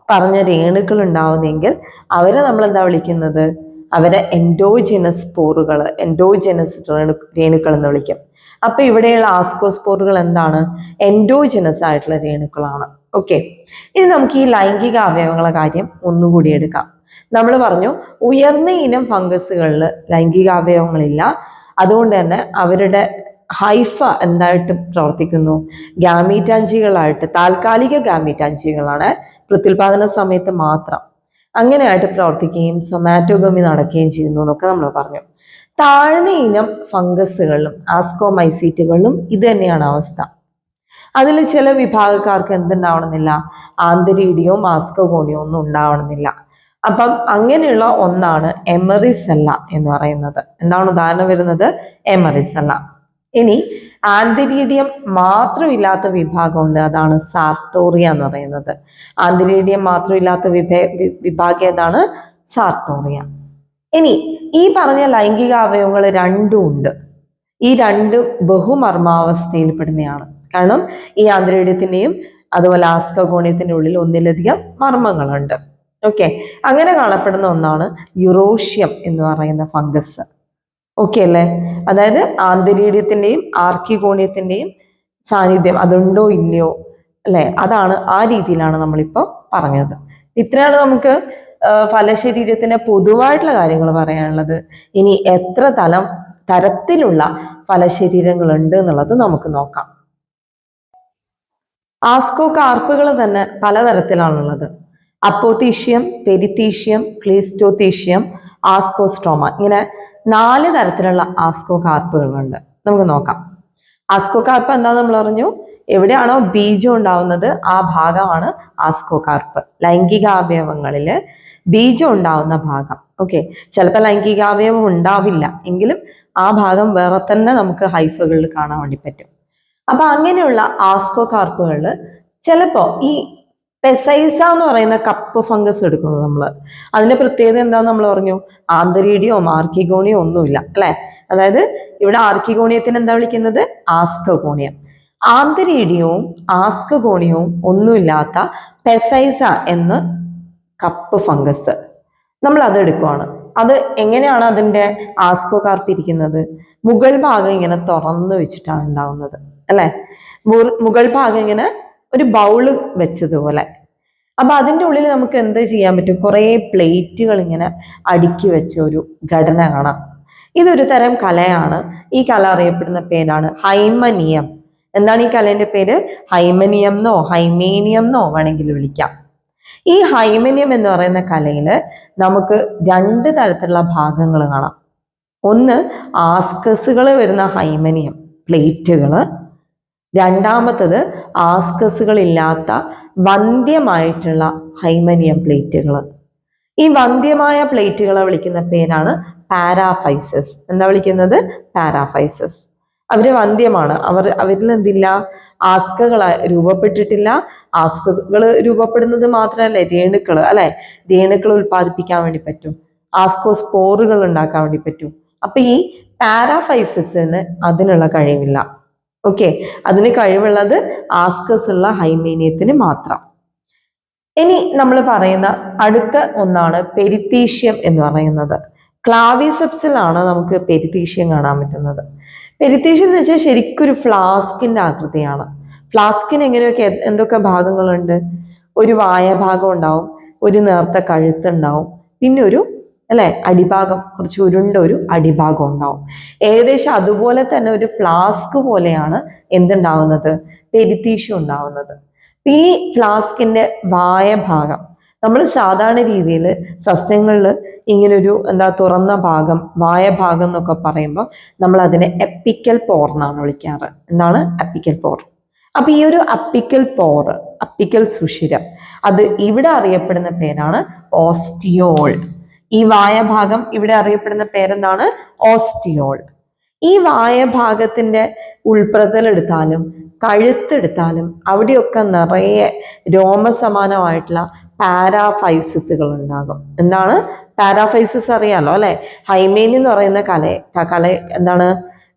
പറഞ്ഞ രേണുക്കൾ ഉണ്ടാവുന്നതെങ്കിൽ അവരെ നമ്മൾ എന്താ വിളിക്കുന്നത്? അവരെ എൻഡോജിനസ് സ്പോറുകൾ എൻഡോജിനസ് രേണുക്കൾ എന്ന് വിളിക്കും. അപ്പൊ ഇവിടെയുള്ള ആസ്കോസ്പോറുകൾ എന്താണ്? എൻഡോജിനസ് ആയിട്ടുള്ള രേണുക്കളാണ്. ഓക്കെ ഇനി നമുക്ക് ഈ ലൈംഗിക അവയവങ്ങളെ കാര്യം ഒന്നുകൂടി എടുക്കാം. നമ്മൾ പറഞ്ഞു ഉയർന്ന ഇനം ഫംഗസുകളിൽ ലൈംഗിക അവയവങ്ങളില്ല. അതുകൊണ്ട് തന്നെ അവരുടെ ഹൈഫ എന്തായിട്ട് പ്രവർത്തിക്കുന്നു? ഗാമീറ്റാഞ്ചികളായിട്ട് താൽക്കാലിക ഗാമീറ്റാഞ്ചികളാണ് പ്രത്യുൽപാദന സമയത്ത് മാത്രം അങ്ങനെയായിട്ട് പ്രവർത്തിക്കുകയും സൊമാറ്റോഗമി നടക്കുകയും ചെയ്യുന്നു എന്നൊക്കെ നമ്മൾ പറഞ്ഞു. താഴ്ന്ന ഇനം ഫംഗസുകളിലും ആസ്കോമൈസീറ്റുകളിലും ഇത് തന്നെയാണ് അവസ്ഥ. അതിൽ ചില വിഭാഗക്കാർക്ക് എന്തുണ്ടാവണമെന്നില്ല? ആന്തരീഡിയോ ആസ്കോഗോണിയോ ഒന്നും ഉണ്ടാവണമെന്നില്ല. അപ്പം അങ്ങനെയുള്ള ഒന്നാണ് എമറിസല്ല എന്ന് പറയുന്നത്. എന്താണ് ഉദാഹരണം വരുന്നത്? എമറിസല്ല. ഇനി ആന്തരീഡിയം മാത്രമില്ലാത്ത വിഭാഗമുണ്ട്. അതാണ് സാർട്ടോറിയ എന്ന് പറയുന്നത്. ആന്തരീഡിയം മാത്രമില്ലാത്ത വിഭ വിഭാഗം ഏതാണ്? സാർട്ടോറിയ. ഇനി ഈ പറഞ്ഞ ലൈംഗിക അവയവങ്ങൾ രണ്ടും ഉണ്ട്. ഈ രണ്ട് ബഹുമർമാവസ്ഥയിൽപ്പെടുന്നതാണ് കാരണം ഈ ആന്തരീഡ്യത്തിന്റെയും അതുപോലെ ആസ്കഗോണിയത്തിന്റെ ഉള്ളിൽ ഒന്നിലധികം മർമ്മങ്ങളുണ്ട്. ഓക്കെ? അങ്ങനെ കാണപ്പെടുന്ന ഒന്നാണ് യുറോഷ്യം എന്ന് പറയുന്ന ഫംഗസ്. ഓക്കെ അല്ലേ? അതായത് ആന്തരീഡ്യത്തിന്റെയും ആർക്കികോണിയത്തിന്റെയും സാന്നിധ്യം അതുണ്ടോ ഇല്ലയോ അല്ലേ? അതാണ് ആ രീതിയിലാണ് നമ്മളിപ്പോൾ പറഞ്ഞത്. ഇത്രയാണ് നമുക്ക് ആ, ഫലശരീരത്തിന്റെ പൊതുവായിട്ടുള്ള കാര്യങ്ങൾ പറയാനുള്ളത് ഇനി എത്ര തലം തരത്തിലുള്ള ഫലശരീരങ്ങളുണ്ട് എന്നുള്ളത് നമുക്ക് നോക്കാം. ആസ്കോ കാർപ്പുകൾ തന്നെ പലതരത്തിലാണുള്ളത്. അപ്പോത്തീഷ്യം പെരിത്തീഷ്യം ക്ലീസ്റ്റോത്തീഷ്യം ആസ്കോസ്ട്രോമ ഇങ്ങനെ നാല് തരത്തിലുള്ള ആസ്കോ കാർപ്പുകളുണ്ട് നമുക്ക് നോക്കാം. ആസ്കോ കാർപ്പ് എന്താന്ന് നമ്മൾ പറഞ്ഞു എവിടെയാണോ ബീജം ഉണ്ടാവുന്നത് ആ ഭാഗമാണ് ആസ്കോ കാർപ്പ് ലൈംഗികാവയവങ്ങളിൽ ബീജം ഉണ്ടാവുന്ന ഭാഗം. ഓക്കെ ചിലപ്പോൾ ലൈംഗികാവയവം ഉണ്ടാവില്ല. എങ്കിലും ആ ഭാഗം വേറെ തന്നെ നമുക്ക് ഹൈഫുകളിൽ കാണാൻ വേണ്ടി പറ്റും. അപ്പൊ അങ്ങനെയുള്ള ആസ്കോ കാർപ്പുകളിൽ ചിലപ്പോ ഈ പെസൈസ എന്ന് പറയുന്ന കപ്പ് ഫംഗസ് എടുക്കുന്നത് നമ്മൾ. അതിന്റെ പ്രത്യേകത എന്താന്ന് നമ്മൾ പറഞ്ഞു ആന്തരീഡിയോ മാർക്കിഗോണിയോ ഒന്നുമില്ല. അല്ലെ? അതായത് ഇവിടെ ആർക്കിഗോണിയത്തിന് എന്താ വിളിക്കുന്നത്? ആസ്കഗോണിയം ആന്തരീഡിയവും ആസ്കഗോണിയവും ഒന്നുമില്ലാത്ത പെസൈസ എന്ന് കപ്പ് ഫംഗസ്. നമ്മൾ അത് എടുക്കുവാണ്. അത് എങ്ങനെയാണ് അതിന്റെ ആസ്കോ കാർപ്പിരിക്കുന്നത് മുകൾ ഭാഗം ഇങ്ങനെ തുറന്നു വെച്ചിട്ടാണ് ഉണ്ടാവുന്നത് അല്ലേ? മുകൾ ഭാഗം ഇങ്ങനെ ഒരു ബൗൾ വെച്ചതുപോലെ. അപ്പൊ അതിന്റെ ഉള്ളിൽ നമുക്ക് എന്ത് ചെയ്യാൻ പറ്റും? കുറേ പ്ലേറ്റുകൾ ഇങ്ങനെ അടുക്കി വെച്ച ഒരു ഘടന കാണാം. ഇതൊരു തരം കലയാണ്. ഈ കല അറിയപ്പെടുന്ന പേരാണ് ഹൈമനിയം. എന്താണ് ഈ കലേന്റെ പേര്? ഹൈമനിയം എന്നോ ഹൈമേനിയം എന്നോ വേണമെങ്കിൽ വിളിക്കാം. ഈ ഹൈമന്യം എന്ന് പറയുന്ന കലയിൽ നമുക്ക് രണ്ട് തരത്തിലുള്ള ഭാഗങ്ങൾ കാണാം. ഒന്ന് ആസ്കസുകൾ വരുന്ന ഹൈമനിയം പ്ലേറ്റുകൾ രണ്ടാമത്തത് ആസ്കസുകൾ ഇല്ലാത്ത വന്ധ്യമായിട്ടുള്ള ഹൈമനിയം പ്ലേറ്റുകൾ ഈ വന്ധ്യമായ പ്ലേറ്റുകളെ വിളിക്കുന്ന പേരാണ് പാരാഫൈസസ്. എന്താ വിളിക്കുന്നത്? പാരാഫൈസസ്. അവർ വന്ധ്യമാണ്. അവർ അവരിൽ എന്തില്ല ആസ്കകൾ രൂപപ്പെട്ടിട്ടില്ല. ആസ്കകൾ രൂപപ്പെടുന്നത് മാത്രമല്ല രേണുക്കൾ അല്ലെ? രേണുക്കൾ ഉൽപ്പാദിപ്പിക്കാൻ വേണ്ടി പറ്റും. ആസ്കോസ്പോറുകൾ ഉണ്ടാക്കാൻ വേണ്ടി പറ്റും. അപ്പൊ ഈ പാരാഫൈസസിന് അതിനുള്ള കഴിവില്ല. ഓക്കെ? അതിന് കഴിവുള്ളത് ആസ്കസ് ഉള്ള ഹൈമേനിയത്തിന് മാത്രം. ഇനി നമ്മൾ പറയുന്ന അടുത്ത ഒന്നാണ് പെരിത്തീഷ്യം എന്ന് പറയുന്നത്. ക്ലാവിസെപ്സിലാണ് നമുക്ക് പെരിത്തീഷ്യം കാണാൻ പറ്റുന്നത്. പെരിത്തീഷ്യം എന്ന് വെച്ചാൽ ശരിക്കും ഒരു ഫ്ലാസ്കിന്റെ ആകൃതിയാണ്. ഫ്ലാസ്കിന് എങ്ങനെയൊക്കെ എന്തൊക്കെ ഭാഗങ്ങളുണ്ട്? ഒരു വായ ഭാഗം ഉണ്ടാവും ഒരു നേർത്ത കഴുത്ത് ഉണ്ടാവും പിന്നെ ഒരു അല്ലെ അടിഭാഗം കുറച്ച് ഉരുണ്ട ഒരു അടിഭാഗം ഉണ്ടാവും. ഏകദേശം അതുപോലെ തന്നെ ഒരു ഫ്ലാസ്ക് പോലെയാണ് എന്തുണ്ടാവുന്നത്? പെരിത്തീഷ്യം ഉണ്ടാവുന്നത്. ഈ ഫ്ലാസ്കിന്റെ വായ ഭാഗം നമ്മൾ സാധാരണ രീതിയിൽ സസ്യങ്ങളിൽ ഇങ്ങനൊരു എന്താ തുറന്ന ഭാഗം വായ ഭാഗം എന്നൊക്കെ പറയുമ്പോൾ നമ്മൾ അതിനെ എപ്പിക്കൽ പോർ എന്നാണ് വിളിക്കാറ്. എന്താണ്? എപ്പിക്കൽ പോർ അപ്പൊ ഈ ഒരു അപ്പിക്കൽ പോർ അപ്പിക്കൽ സുഷിരം അത് ഇവിടെ അറിയപ്പെടുന്ന പേരാണ് ഓസ്റ്റിയോൾ ഈ വായ ഭാഗം ഇവിടെ അറിയപ്പെടുന്ന പേരെന്താണ്? ഓസ്റ്റിയോൾ ഈ വായ ഭാഗത്തിന്റെ ഉൾപ്രതലെടുത്താലും കഴുത്തെടുത്താലും അവിടെയൊക്കെ നിറയെ രോമസമാനമായിട്ടുള്ള പാരാഫൈസിസുകൾ ഉണ്ടാകും എന്താണ്? പാരാഫൈസിസ് അറിയാലോ അല്ലെ? ഹൈമേനി എന്ന് പറയുന്ന കല കല എന്താണ്?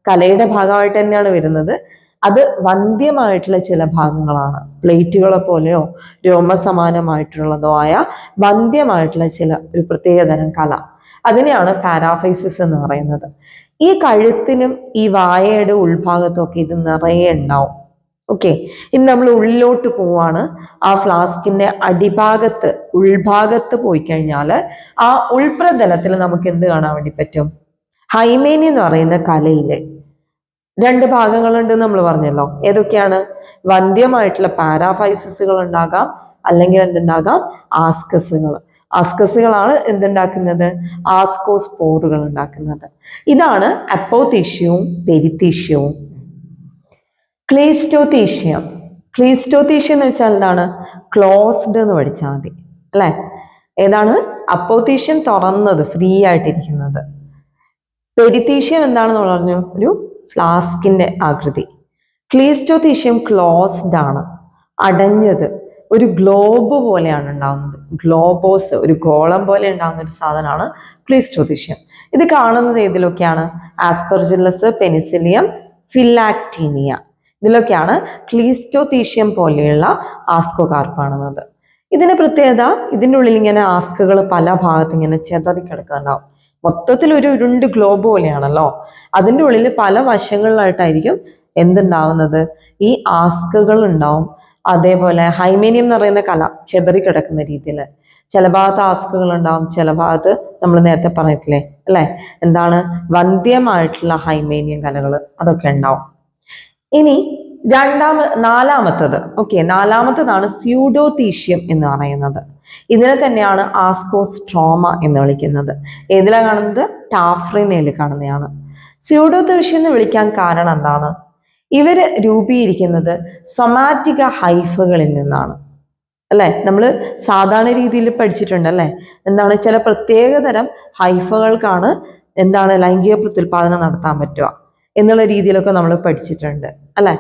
കലയുടെ ഭാഗമായിട്ട് തന്നെയാണ് വരുന്നത്. അത് വന്ധ്യമായിട്ടുള്ള ചില ഭാഗങ്ങളാണ്. പ്ലേറ്റുകളെ പോലെയോ രോമസമാനമായിട്ടുള്ളതോ ആയ വന്ധ്യമായിട്ടുള്ള ചില ഒരു പ്രത്യേകതരം കല. അതിനെയാണ് പാരാഫൈസിസ് എന്ന് പറയുന്നത്. ഈ കഴുത്തിനും ഈ വായയുടെ ഉൾഭാഗത്തൊക്കെ ഇത് നിറയെ ഉണ്ടാവും. ഓക്കെ? ഇനി നമ്മൾ ഉള്ളിലോട്ട് പോവാണ്. ആ ഫ്ലാസ്കിന്റെ അടിഭാഗത്ത് ഉൾഭാഗത്ത് പോയി കഴിഞ്ഞാൽ ആ ഉൾപ്രതലത്തിൽ നമുക്ക് എന്ത് കാണാൻ വേണ്ടി പറ്റും? ഹൈമേനി എന്ന് പറയുന്ന കലയിലെ രണ്ട് ഭാഗങ്ങളുണ്ട് നമ്മൾ പറഞ്ഞല്ലോ. ഏതൊക്കെയാണ്? വന്ധ്യമായിട്ടുള്ള പാരാഫൈസസുകൾ ഉണ്ടാകാം അല്ലെങ്കിൽ എന്തുണ്ടാകാം? ആസ്കസുകൾ. ആസ്കസുകളാണ് എന്തുണ്ടാക്കുന്നത്? ആസ്കോസ്പോറുകൾ ഉണ്ടാക്കുന്നത്. ഇതാണ് അപ്പോതീഷ്യവും പെരിത്തീഷ്യവും. ക്ലീസ്റ്റോതീഷ്യം ക്ലീസ്റ്റോതീഷ്യം എന്ന് വെച്ചാൽ എന്താണ്? ക്ലോസ്ഡ് എന്ന് പഠിച്ചാൽ മതി. അല്ലെ? ഏതാണ്? അപ്പോതീഷ്യം തുറന്നത് ഫ്രീ ആയിട്ടിരിക്കുന്നത്. പെരിത്തീഷ്യം എന്താണെന്ന് പറഞ്ഞു? ഒരു ഫ്ലാസ്കിന്റെ ആകൃതി. ക്ലീസ്റ്റോതീഷ്യം ക്ലോസ്ഡ് ആണ്. അടഞ്ഞത് ഒരു ഗ്ലോബ് പോലെയാണ് ഉണ്ടാകുന്നത് ഗ്ലോബോസ് ഒരു ഗോളം പോലെ ഉണ്ടാകുന്ന ഒരു സാധനമാണ് ക്ലീസ്റ്റോതീഷ്യം. ഇത് കാണുന്നത് ഏതിലൊക്കെയാണ്? Aspergillus Penicillium ഫിലാക്ടീനിയ. ഇതിലൊക്കെയാണ് ക്ലീസ്റ്റോതീഷ്യം പോലെയുള്ള ആസ്കോ കാർപ്പാണുന്നത് ഇതിന് പ്രത്യേകത ഇതിന്റെ ഉള്ളിൽ ഇങ്ങനെ ആസ്കുകൾ പല ഭാഗത്ത് ഇങ്ങനെ ചെതറി കിടക്കുന്നുണ്ടാവും മൊത്തത്തിൽ ഒരു ഉരുണ്ട് ഗ്ലോബ് പോലെയാണല്ലോ. അതിന്റെ ഉള്ളിൽ പല വശങ്ങളിലായിട്ടായിരിക്കും എന്തുണ്ടാവുന്നത്. ഈ ആസ്കുകൾ ഉണ്ടാവും അതേപോലെ ഹൈമേനിയം എന്ന് പറയുന്ന കല ചെതറി കിടക്കുന്ന രീതിയിൽ ചില ഭാഗത്ത് ആസ്കുകൾ ഉണ്ടാവും ചില ഭാഗത്ത് നമ്മൾ നേരത്തെ പറഞ്ഞിട്ടില്ലേ? അല്ലെ? എന്താണ്? വന്ധ്യമായിട്ടുള്ള ഹൈമേനിയം കലകൾ അതൊക്കെ ഉണ്ടാവും. ഇനി രണ്ടാമ നാലാമത്തത്. ഓക്കെ നാലാമത്തതാണ് സ്യൂഡോതീഷ്യം എന്ന് പറയുന്നത്. ഇതിനെ തന്നെയാണ് ആസ്കോസ്ട്രോമ എന്ന് വിളിക്കുന്നത്. ഏതിലാണ് കാണുന്നത്? ടാഫ്രിനയിൽ കാണുന്നതാണ് സ്യൂഡോതീഷ്യം എന്ന് വിളിക്കാൻ കാരണം എന്താണ്? ഇവർ രൂപീകരിക്കുന്നത് സൊമാറ്റിക ഹൈഫകളിൽ നിന്നാണ്. അല്ലെ? നമ്മൾ സാധാരണ രീതിയിൽ പഠിച്ചിട്ടുണ്ട് അല്ലെ? എന്താണ്? ചില പ്രത്യേകതരം ഹൈഫകൾക്കാണ് എന്താണ് ലൈംഗിക പ്രത്യുൽപാദനം നടത്താൻ പറ്റുക എന്നുള്ള രീതിയിലൊക്കെ നമ്മൾ പഠിച്ചിട്ടുണ്ട് അല്ലെ?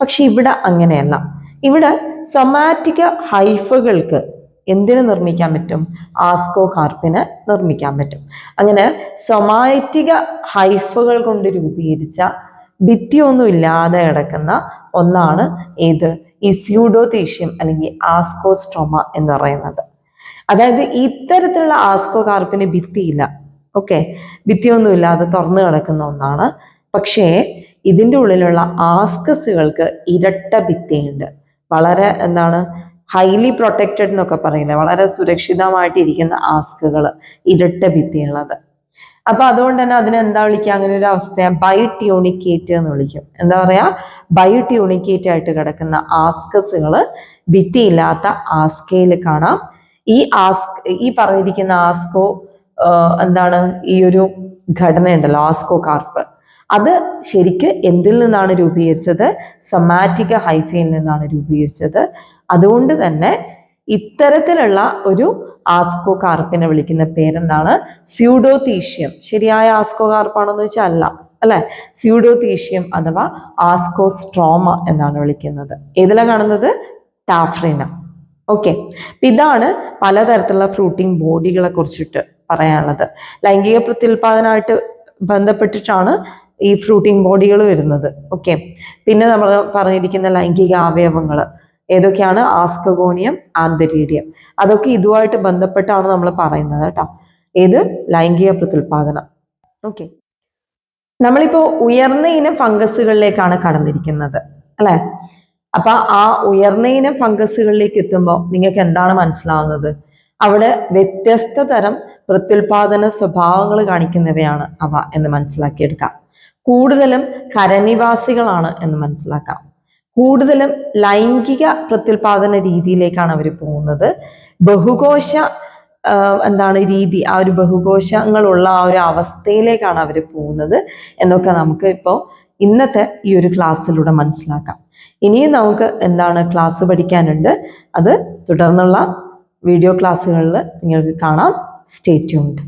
പക്ഷെ ഇവിടെ അങ്ങനെയല്ല. ഇവിടെ സൊമാറ്റിക ഹൈഫകൾക്ക് എന്തിനു നിർമ്മിക്കാൻ പറ്റും? ആസ്കോ കാർപ്പിന് നിർമ്മിക്കാൻ പറ്റും. അങ്ങനെ സൊമാറ്റിക ഹൈഫുകൾ കൊണ്ട് രൂപീകരിച്ച ഭിത്തിയൊന്നും ഇല്ലാതെ കിടക്കുന്ന ഒന്നാണ് ഏത്? ഈ സ്യൂഡോതീഷ്യം അല്ലെങ്കിൽ ആസ്കോസ്ട്രോമ എന്ന് പറയുന്നത്. അതായത് ഇത്തരത്തിലുള്ള ആസ്കോ കാർപ്പിന് ഭിത്തിയില്ല. ഓക്കെ? ഭിത്തിയൊന്നും ഇല്ലാതെ തുറന്നു കിടക്കുന്ന ഒന്നാണ്. പക്ഷേ ഇതിന്റെ ഉള്ളിലുള്ള ആസ്കസുകൾക്ക് ഇരട്ട ഭിത്തിയുണ്ട്. വളരെ എന്താണ്? ഹൈലി പ്രൊട്ടക്റ്റഡ് എന്നൊക്കെ പറയില്ലേ വളരെ സുരക്ഷിതമായിട്ടിരിക്കുന്ന ആസ്കുകൾ ഇരട്ട ഭിത്തിയുള്ളത്. അപ്പൊ അതുകൊണ്ട് തന്നെ അതിനെ എന്താ വിളിക്കുക? അങ്ങനെ ഒരു അവസ്ഥയെ. ബയോട്യൂണിക്കേറ്റ് എന്ന് വിളിക്കും. എന്താ പറയാ? ബയോട്യൂണിക്കേറ്റ് ആയിട്ട് കിടക്കുന്ന ആസ്കസുകൾ ഭിത്തിയില്ലാത്ത ആസ്കയിൽ കാണാം. ഈ ആസ്ക് ഈ പറഞ്ഞിരിക്കുന്ന ആസ്കോ എന്താണ് ഈ ഒരു ഘടനയുണ്ടല്ലോ ആസ്കോ കാർപ്പ്. അത് ശരിക്ക് എന്തിൽ നിന്നാണ് രൂപീകരിച്ചത്? സൊമാറ്റിക് ഹൈഫയിൽ നിന്നാണ് രൂപീകരിച്ചത്. അതുകൊണ്ട് തന്നെ ഇത്തരത്തിലുള്ള ഒരു ആസ്കോ കാർപ്പിനെ വിളിക്കുന്ന പേരെന്താണ്? സ്യൂഡോതീഷ്യം. ശരിയായ ആസ്കോ കാർപ്പാണെന്ന് വെച്ചാൽ അല്ല അല്ലെ? സ്യൂഡോതീഷ്യം അഥവാ ആസ്കോസ്ട്രോമ എന്നാണ് വിളിക്കുന്നത്. ഏതിലാണ് കാണുന്നത്? ടാഫ്രിന. ഓക്കെ. ഇതാണ് പലതരത്തിലുള്ള ഫ്രൂട്ടിംഗ് ബോഡികളെ കുറിച്ചിട്ട് പറയാനുള്ളത്. ലൈംഗിക പ്രത്യുൽപാദനമായിട്ട് ബന്ധപ്പെട്ടിട്ടാണ് ഈ ഫ്രൂട്ടിംഗ് ബോഡികൾ വരുന്നത്. ഓക്കെ. പിന്നെ നമ്മൾ പറഞ്ഞിരിക്കുന്ന ലൈംഗിക അവയവങ്ങൾ ഏതൊക്കെയാണ്? ആസ്കഗോണിയം ആന്തരീഡിയം അതൊക്കെ ഇതുമായിട്ട് ബന്ധപ്പെട്ടാണ് നമ്മൾ പറയുന്നത് കേട്ടോ. ഏത്? ലൈംഗിക പ്രത്യുൽപാദനം. ഓക്കെ നമ്മളിപ്പോ ഉയർന്ന ഇനം ഫംഗസുകളിലേക്കാണ് കടന്നിരിക്കുന്നത് അല്ലേ? അപ്പൊ ആ ഉയർന്ന ഇനം ഫംഗസുകളിലേക്ക് എത്തുമ്പോൾ നിങ്ങൾക്ക് എന്താണ് മനസ്സിലാവുന്നത്? അവിടെ വ്യത്യസ്ത തരം പ്രത്യുൽപാദന സ്വഭാവങ്ങൾ കാണിക്കുന്നവയാണ് അവ എന്ന് മനസ്സിലാക്കിയെടുക്കാം. കൂടുതലും കരനിവാസികളാണ് എന്ന് മനസ്സിലാക്കാം. കൂടുതലും ലൈംഗിക പ്രത്യുൽപാദന രീതിയിലേക്കാണ് അവർ പോകുന്നത്. ബഹുകോശ എന്താണ് രീതി ആ ഒരു ബഹുകോശങ്ങളുള്ള ആ ഒരു അവസ്ഥയിലേക്കാണ് അവർ പോകുന്നത് എന്നൊക്കെ നമുക്ക് ഇപ്പോൾ ഇന്നത്തെ ഈ ഒരു ക്ലാസ്സിലൂടെ മനസ്സിലാക്കാം. ഇനിയും നമുക്ക് എന്താണ് ക്ലാസ് പഠിക്കാനുണ്ട്. അത് തുടർന്നുള്ള വീഡിയോ ക്ലാസ്സുകളിൽ നിങ്ങൾക്ക് കാണാം. Stay tuned